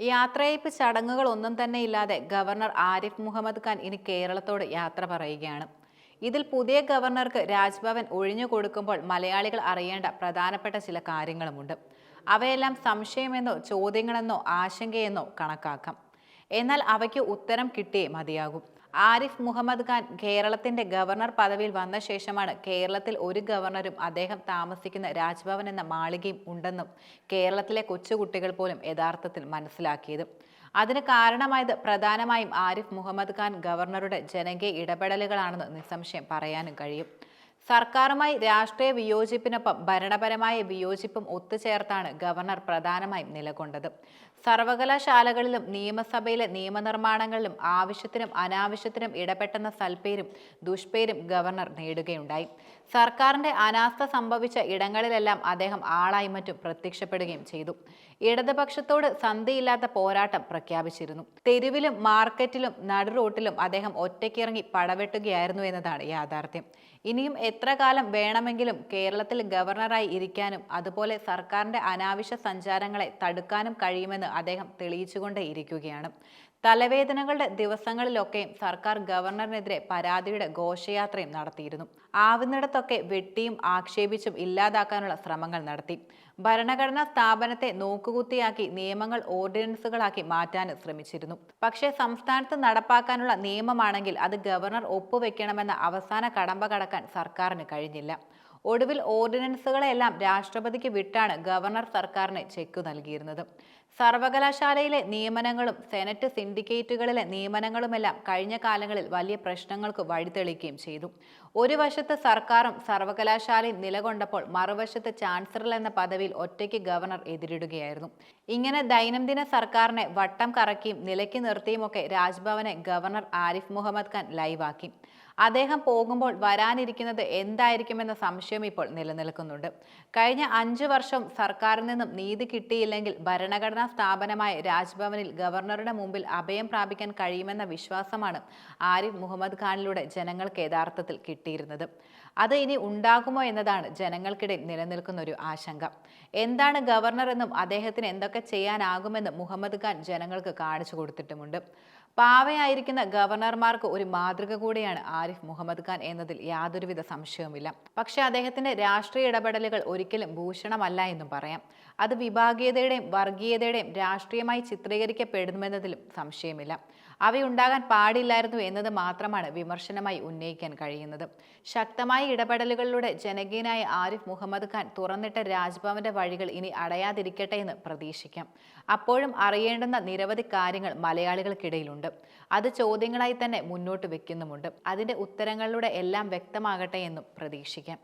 യാത്രയയപ്പ് ചടങ്ങുകൾ ഒന്നും തന്നെ ഇല്ലാതെ ഗവർണർ ആരിഫ് മുഹമ്മദ് ഖാൻ ഇനി കേരളത്തോട് യാത്ര പറയുകയാണ്. ഇതിൽ പുതിയ ഗവർണർക്ക് രാജ്ഭവൻ ഒഴിഞ്ഞു കൊടുക്കുമ്പോൾ മലയാളികൾ അറിയേണ്ട പ്രധാനപ്പെട്ട ചില കാര്യങ്ങളുമുണ്ട്. അവയെല്ലാം സംശയമെന്നോ ചോദ്യങ്ങളെന്നോ ആശങ്കയെന്നോ കണക്കാക്കാം. എന്നാൽ അവയ്ക്ക് ഉത്തരം കിട്ടിയേ മതിയാകും. ആരിഫ് മുഹമ്മദ് ഖാൻ കേരളത്തിന്റെ ഗവർണർ പദവിയിൽ വന്ന ശേഷമാണ് കേരളത്തിൽ ഒരു ഗവർണറും അദ്ദേഹം താമസിക്കുന്ന രാജ്ഭവൻ എന്ന മാളികയും ഉണ്ടെന്നും കേരളത്തിലെ കൊച്ചുകുട്ടികൾ പോലും യഥാർത്ഥത്തിൽ മനസ്സിലാക്കിയത്. അതിന് കാരണമായത് പ്രധാനമായും ആരിഫ് മുഹമ്മദ് ഖാൻ ഗവർണറുടെ ജനകീയ ഇടപെടലുകളാണെന്ന് നിസ്സംശയം പറയാനും കഴിയും. സർക്കാരുമായി രാഷ്ട്രീയ വിയോജിപ്പിനൊപ്പം ഭരണപരമായ വിയോജിപ്പും ഒത്തുചേർത്താണ് ഗവർണർ പ്രധാനമായും നിലകൊണ്ടത്. സർവകലാശാലകളിലും നിയമസഭയിലെ നിയമനിർമ്മാണങ്ങളിലും ആവശ്യത്തിനും അനാവശ്യത്തിനും ഇടപെട്ടെന്ന സൽപ്പേരും ദുഷ്പേരും ഗവർണർ നേടുകയുണ്ടായി. സർക്കാരിന്റെ അനാസ്ഥ സംഭവിച്ച ഇടങ്ങളിലെല്ലാം അദ്ദേഹം ആളായി മറ്റും പ്രത്യക്ഷപ്പെടുകയും ചെയ്തു. ഇടതുപക്ഷത്തോട് സന്ധിയില്ലാത്ത പോരാട്ടം പ്രഖ്യാപിച്ചിരുന്നു. തെരുവിലും മാർക്കറ്റിലും നടുറോട്ടിലും അദ്ദേഹം ഒറ്റയ്ക്കിറങ്ങി പടവെട്ടുകയായിരുന്നു എന്നതാണ് യാഥാർത്ഥ്യം. ഇനിയും എത്ര കാലം വേണമെങ്കിലും കേരളത്തിൽ ഗവർണറായി ഇരിക്കാനും അതുപോലെ സർക്കാരിന്റെ അനാവശ്യ സഞ്ചാരങ്ങളെ തടുക്കാനും കഴിയുമെന്ന് അദ്ദേഹം തെളിയിച്ചുകൊണ്ടേ ഇരിക്കുകയാണ് തലവേദനകളുടെ ദിവസങ്ങളിലൊക്കെയും സർക്കാർ ഗവർണറിനെതിരെ പരാതിയുടെ ഘോഷയാത്രയും നടത്തിയിരുന്നു. ആവുന്നിടത്തൊക്കെ വെട്ടിയും ആക്ഷേപിച്ചും ഇല്ലാതാക്കാനുള്ള ശ്രമങ്ങൾ നടത്തി. ഭരണഘടനാ സ്ഥാപനത്തെ നോക്കുകുത്തിയാക്കി നിയമങ്ങൾ ഓർഡിനൻസുകളാക്കി മാറ്റാൻ ശ്രമിച്ചിരുന്നു. പക്ഷേ സംസ്ഥാനത്ത് നടപ്പാക്കാനുള്ള നിയമമാണെങ്കിൽ അത് ഗവർണർ ഒപ്പുവെക്കണമെന്ന അവസാന കടമ്പ കടക്കാൻ സർക്കാരിന് കഴിഞ്ഞില്ല. ഒടുവിൽ ഓർഡിനൻസുകളെല്ലാം രാഷ്ട്രപതിക്ക് വിട്ടാണ് ഗവർണർ സർക്കാരിന് ചെക്ക് നൽകിയിരുന്നത്. സർവകലാശാലയിലെ നിയമനങ്ങളും സെനറ്റ് സിൻഡിക്കേറ്റുകളിലെ നിയമനങ്ങളുമെല്ലാം കഴിഞ്ഞ കാലങ്ങളിൽ വലിയ പ്രശ്നങ്ങൾക്ക് വഴിതെളിക്കുകയും ചെയ്തു. ഒരു വശത്ത് സർക്കാരും സർവകലാശാലയും നിലകൊണ്ടപ്പോൾ മറുവശത്ത് ചാൻസലർ എന്ന പദവിയിൽ ഒറ്റയ്ക്ക് ഗവർണർ എതിരിടുകയായിരുന്നു. ഇങ്ങനെ ദൈനംദിന സർക്കാരിനെ വട്ടം കറക്കിയും നിലയ്ക്ക് നിർത്തിയുമൊക്കെ രാജ്ഭവനെ ഗവർണർ ആരിഫ് മുഹമ്മദ് ഖാൻ ലൈവാക്കി. അദ്ദേഹം പോകുമ്പോൾ വരാനിരിക്കുന്നത് എന്തായിരിക്കുമെന്ന സംശയം ഇപ്പോൾ നിലനിൽക്കുന്നുണ്ട്. കഴിഞ്ഞ അഞ്ചു വർഷം സർക്കാരിൽ നിന്നും നീതി കിട്ടിയില്ലെങ്കിൽ ഭരണഘടനാ സ്ഥാപനമായ രാജ്ഭവനിൽ ഗവർണറുടെ മുമ്പിൽ അഭയം പ്രാപിക്കാൻ കഴിയുമെന്ന വിശ്വാസമാണ് ആരിഫ് മുഹമ്മദ് ഖാനിലൂടെ ജനങ്ങൾക്ക് യഥാർത്ഥത്തിൽ കിട്ടിയിരുന്നത്. അത് ഇനി ഉണ്ടാകുമോ എന്നതാണ് ജനങ്ങൾക്കിടയിൽ നിലനിൽക്കുന്ന ഒരു ആശങ്ക. എന്താണ് ഗവർണർ എന്നും അദ്ദേഹത്തിന് എന്തൊക്കെ ചെയ്യാനാകുമെന്നും മുഹമ്മദ് ഖാൻ ജനങ്ങൾക്ക് കാണിച്ചു കൊടുത്തിട്ടുമുണ്ട്. പാവയായിരിക്കുന്ന ഗവർണർമാർക്ക് ഒരു മാതൃക കൂടിയാണ് ആരിഫ് മുഹമ്മദ് ഖാൻ എന്നതിൽ യാതൊരുവിധ സംശയവുമില്ല. പക്ഷേ അദ്ദേഹത്തിന്റെ രാഷ്ട്രീയ ഇടപെടലുകൾ ഒരിക്കലും ഭൂഷണമല്ല എന്നും പറയാം. അത് വിഭാഗീയതയുടെയും വർഗീയതയുടെയും രാഷ്ട്രീയമായി ചിത്രീകരിക്കപ്പെടുമെന്നതിലും സംശയമില്ല. അവയുണ്ടാകാൻ പാടില്ലായിരുന്നു എന്നത് മാത്രമാണ് വിമർശനമായി ഉന്നയിക്കാൻ കഴിയുന്നത്. ശക്തമായ ഇടപെടലുകളിലൂടെ ജനകീയനായ ആരിഫ് മുഹമ്മദ് ഖാൻ തുറന്നിട്ട രാജ്ഭവന്റെ വഴികൾ ഇനി അടയാതിരിക്കട്ടെ എന്ന് പ്രതീക്ഷിക്കാം. അപ്പോഴും അറിയേണ്ടുന്ന നിരവധി കാര്യങ്ങൾ മലയാളികൾക്കിടയിലുണ്ട്. അത് ചോദ്യങ്ങളായി തന്നെ മുന്നോട്ട് വെക്കുന്നുമുണ്ട്. അതിന്റെ ഉത്തരങ്ങളിലൂടെ എല്ലാം വ്യക്തമാകട്ടെ എന്നും പ്രതീക്ഷിക്കാം.